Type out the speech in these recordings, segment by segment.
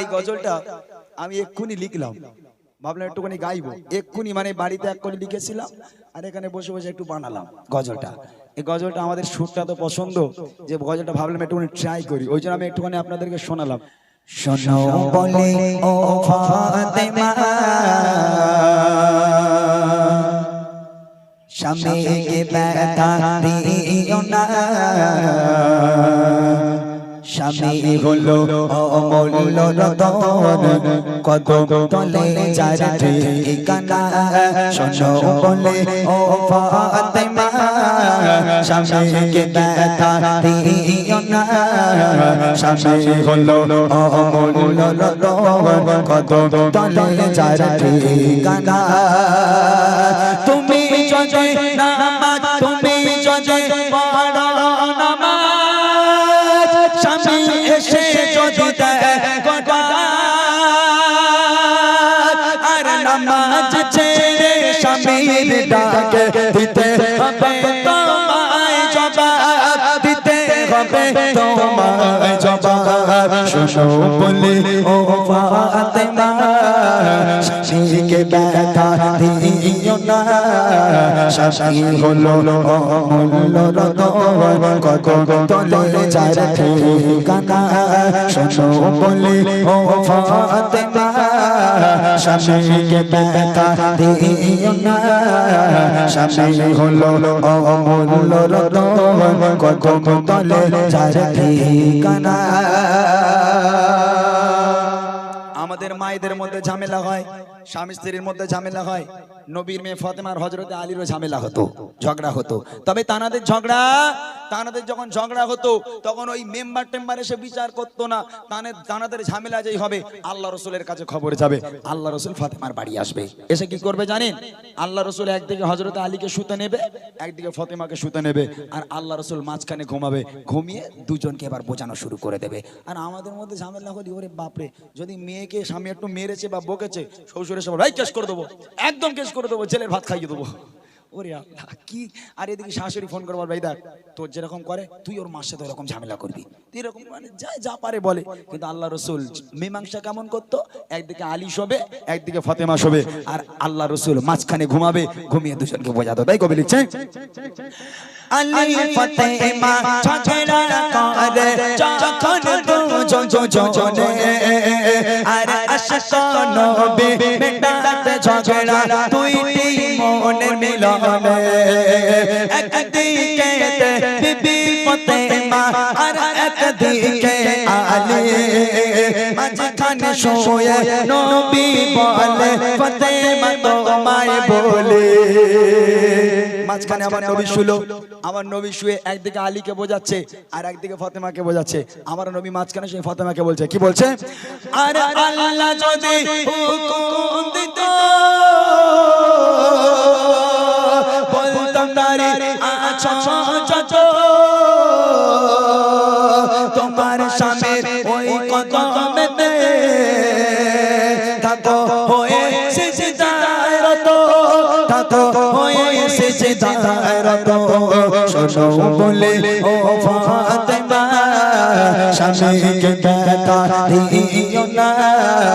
এই গজলটা আমি এক্ষুনি লিখলাম। ভাবলাম একটুখানি গাইবো। এক্ষুনি মানে বাড়িতে এক্ষুনি লিখেছিলাম আর এখানে বসে বসে একটু বানালাম গজলটা। এই গজলটা আমাদের সুরটা তো পছন্দ, যে গজলটা ভাবলাম একটুখানি ট্রাই করি। ওই জন্য আমি একটুখানি আপনাদেরকে শোনালাম। স্বামীকে ব্যথা দিও না। স্বামী হলো অমূল্য রতন। কদম তলে যার ঠিকানা শোনো বলে ও ফাতেমা স্বামীকে ব্যথা দিও না। স্বামী হলো অমূল্য রতন। কদম তলে যার ঠিকানা তুমি যদি নামাজ ডাকে দিতে হবে তোমায় জবাব দিতে হবে। তোমায় জবাব শোনো বলে, ও ফাতেমা স্বামীকে ব্যথা দিও না। স্বামী হলো অমূল্য রতন কত তলে যার ঠিকানা। শোনো বলে, ও ফাতেমা ব্যথা দিও না। হলো কত আমাদের মায়েদের মধ্যে ঝামেলা হয়, স্বামী স্ত্রীর মধ্যে ঝামেলা হয়। নবীর মেয়ে ফাতেমার হজরতে আলীরও ঝামেলা হতো, ঝগড়া হতো। তবে তানাদের ঝগড়া, তানাদের যখন ঝগড়া হতো, তখন ওই মেম্বার টেম্বার এসে বিচার করতো না। তানের, তানাদের ঝামেলা যেই হবে, আল্লাহ রসুলের কাছে খবর যাবে। আল্লাহ রসুল ফাতেমার বাড়ি আসবে। এসে কি করবে জানেন? আল্লাহ রসুল একদিকে হজরতে আলীকে শুতে নেবে, একদিকে ফতেমাকে শুতে নেবে, আর আল্লাহ রসুল মাঝখানে ঘুমাবে। ঘুমিয়ে দুজনকে এবার বোঝানো শুরু করে দেবে। আর আমাদের মধ্যে ঝামেলা হলি, ওরে বাপরে, যদি মেয়েকে, স্বামী একটু মেরেছে বা বকেছে শ্বশুর এসে ভাই কেস করে দেবো। একদম কেস করে দেবো জেলের ভাত খাইয়ে দেবো। কি? আর এদিকে শাশুড়ি ফোন করবার ভাই দেখ, তোর যেরকম করে, তুই ওর মার সাথে ওরকম ঝামেলা করবি। এরকম মানে যা যা পারে বলে। কিন্তু আল্লাহ রসুল মীমাংসা কেমন করতো? একদিকে আলী শোবে, একদিকে ফতেমা শোবে, আর আল্লাহ রসুল মাঝখানে ঘুমাবে, ঘুমিয়ে দুজনকে বোঝাতো। তাই কবি লিখছে? আলী মিলনে একদিকে বিবি ফতেমা আর একদিকে আলী মাঝখানে শোয়ে নবী বলে ফতেমা তোমায় বলে মাঝখানে আমার নবী শুলো আমার নবী শুয়ে একদিকে আলীকে বোঝাচ্ছে আর একদিকে ফতেমাকে বোঝাচ্ছে আমার নবী মাঝখানে শুয়ে ফতেমাকে বলছে কি বলছে আর আল্লাহ যদি হুকুম দিত যত তোমার স্বামীর ওই কদমেতে থাকো হয়ে সিজদায় রত। থাকো হয়ে সিজদায় রত। শোনো বলে, ও ফাতেমা, স্বামীকে ব্যথা দিও না।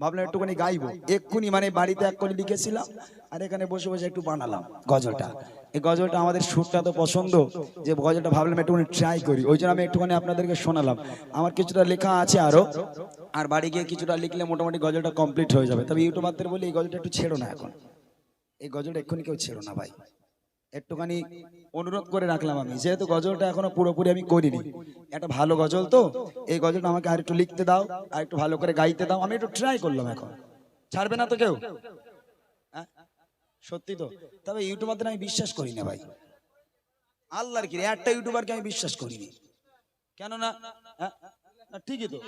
ভাবলাম একটুখানি গাইবো। এক্ষুনি মানে বাড়িতে এক্ষুনি লিখেছিলাম আর এখানে বসে বসে একটু বানালাম গজলটা। এই গজলটা আমাদের সুরটা তো পছন্দ যে গজলটা ভাবলাম একটুখানি ট্রাই করি। ওই জন্য আমি একটুখানি আপনাদেরকে শোনালাম। আমার কিছুটা লেখা আছে আরও আর বাড়ি গিয়ে কিছুটা লিখলে মোটামুটি গজলটা কমপ্লিট হয়ে যাবে। তবে ইউটিউবারদের বলি এই গজলটা একটু ছেড়ো না এখন। এই গজলটা এক্ষুনি কেউ ছেড়ো না ভাই। একটুখানি অনুরোধ করে রাখলাম আমি। যেহেতু গজলটা এখনও পুরোপুরি আমি করিনি। একটা ভালো গজল তো এই গজলটা আমাকে আর একটু লিখতে দাও আর একটু ভালো করে গাইতে দাও। আমি একটু ট্রাই করলাম এখন। ছাড়বে না তো কেউ? হ্যাঁ? সত্যি তো। তবে ইউটিউবারদের আমি বিশ্বাস করি না ভাই। আল্লাহর কি রে, একটা ইউটিউবারকে আমি বিশ্বাস করিনি। কেননা হ্যাঁ? না, ঠিকই তো।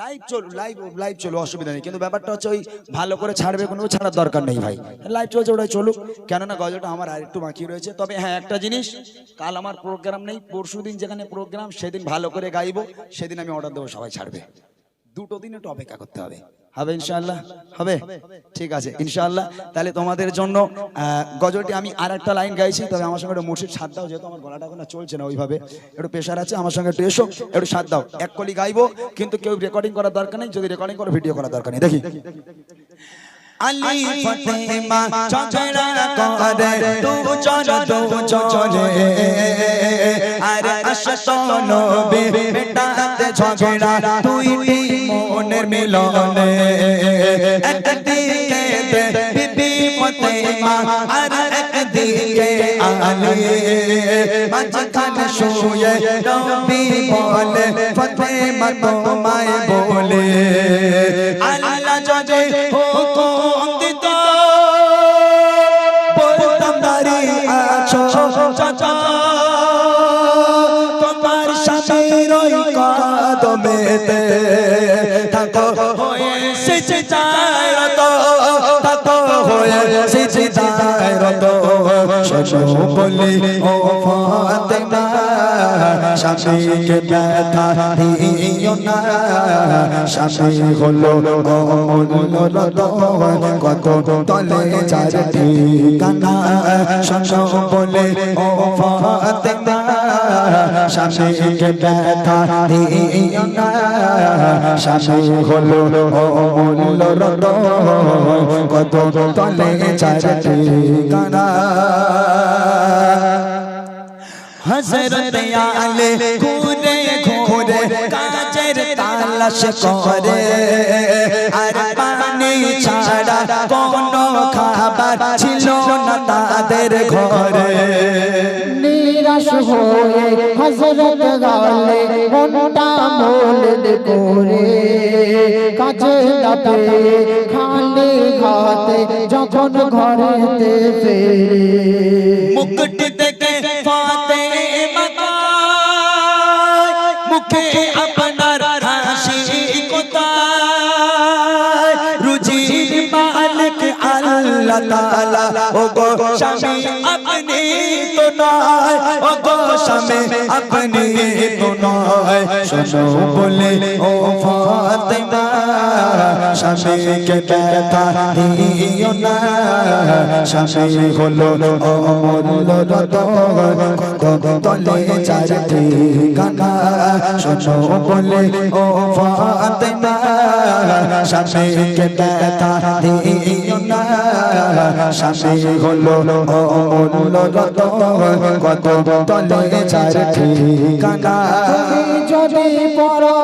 লাইভ চল লাইভ লাইভ চলো অসুবিধা নেই। কিন্তু ব্যাপারটা হচ্ছে ওই ভালো করে ছাড়বে কোনো ছাড়ার দরকার নেই ভাই। লাইভ চলছে ওটাই চলুক। কেননা গজলটা আমার আর একটু বাকি রয়েছে। তবে হ্যাঁ একটা জিনিস কাল আমার প্রোগ্রাম নেই পরশু দিন যেখানে প্রোগ্রাম সেদিন ভালো করে গাইবো সেদিন আমি অর্ডার দেবো সবাই ছাড়বে। দুটো দিন একটু অপেক্ষা করতে হবে। হবে ইনশাল্লাহ হবে? ঠিক আছে, ইনশাআল্লাহ। তাহলে তোমাদের জন্য গজলটি আমি আর একটা লাইন গাইছি, তবে আমার সঙ্গে একটু মুর্শিদ সাদ দাও, যেহেতু আমার গলাটা এখন চলছে না ওইভাবে। একটু প্রেশার আছে, আমার সঙ্গে একটু এসো, একটু সাত দাও। এক কলি গাইবো, কিন্তু কেউ রেকর্ডিং করার দরকার নেই, যদি রেকর্ডিং করো ভিডিও করার দরকার নেই। দেখি। আলী ফতেমা ঝগড়া করে। দুজন দুজনে আর আশত নবী বেটাতে ঝগড়া। দুইটি মনের মিলনে। একদিকে বিবি ফতেমা আর একদিকে আলী। মাঝখানে শুয়ে নবী বলে ফতেমা তোমায় বলে। আল্লাহ যদি হুকুম কদমেতে থাকো। হয়ে সেচে যায় রত, থাকো হয়ে সেচে যায় রত। শোনো বলি, ও ফাতেমা, স্বামীকে ব্যথা দিও না। স্বামী হলো অমূল্য রতন কত তলে চার ঠিকানা। শোনো বলে, ও ফাতেমা স্বামীকে ব্যথা দিও না স্বামী হলো অমূল্য রতন কত তলে চার ঠিকানা হজরত আলে ঘুরে ঘুরে কাজের তালাশ করে, আর পানি ছাড়া কোনো খাবার ছিল না তাদের ঘরে। নিরাশ হয়ে হজরত গালে মনটা মোলদ করে। কাছে দাপে খালি খাতে যখন ঘরেতে ফেরে। মুকুট থেকে ফাতে মুখে আপনার হাসি কোথায়? রুজির মালিক আল্লাহ তাআলা ও গো আপনি তো নয় গো আপনি তো নয়। শোনো বলে, ও ফাতেমা, স্বামীকে ব্যথা দিও না। স্বামী হলো অমূল্য রতন তলে চার ঠিকানা শোনো বলে, ও ফাতেমা, স্বামীকে ব্যথা দিও স্বামী হলো অমূল্য কত তলে চার ঠিকানা যদি পড়ো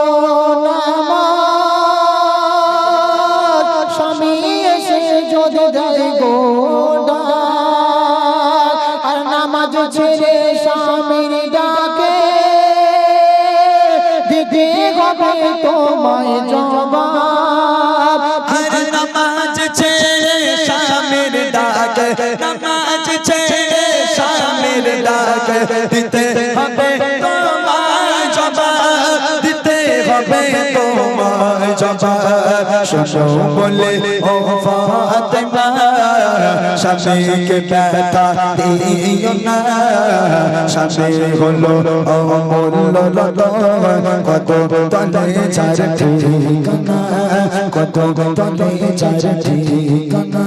দিতে হবে তোমায় জবাব, দিতে হবে তোমায় জবাব। শোনো বলে, ও ফাতেমা, স্বামীকে ব্যথা দিও না। স্বামী হলো অমূল্য রতন, কত তলে চার ঠিকানা, কত তলে চার ঠিকানা,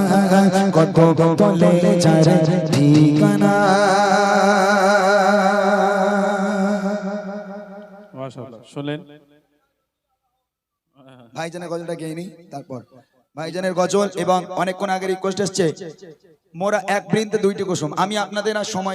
কত তলে চার ঠিকানা। শুনলেন? ভাইজানের গজলটা গেয়ে তারপর। ভাইজানের গজল এবং অনেকক্ষণ আগে রিকোয়েস্ট এসছে, মোরা এক বৃন্তে দুইটি কুসুম। আমি আপনাদের আর সময়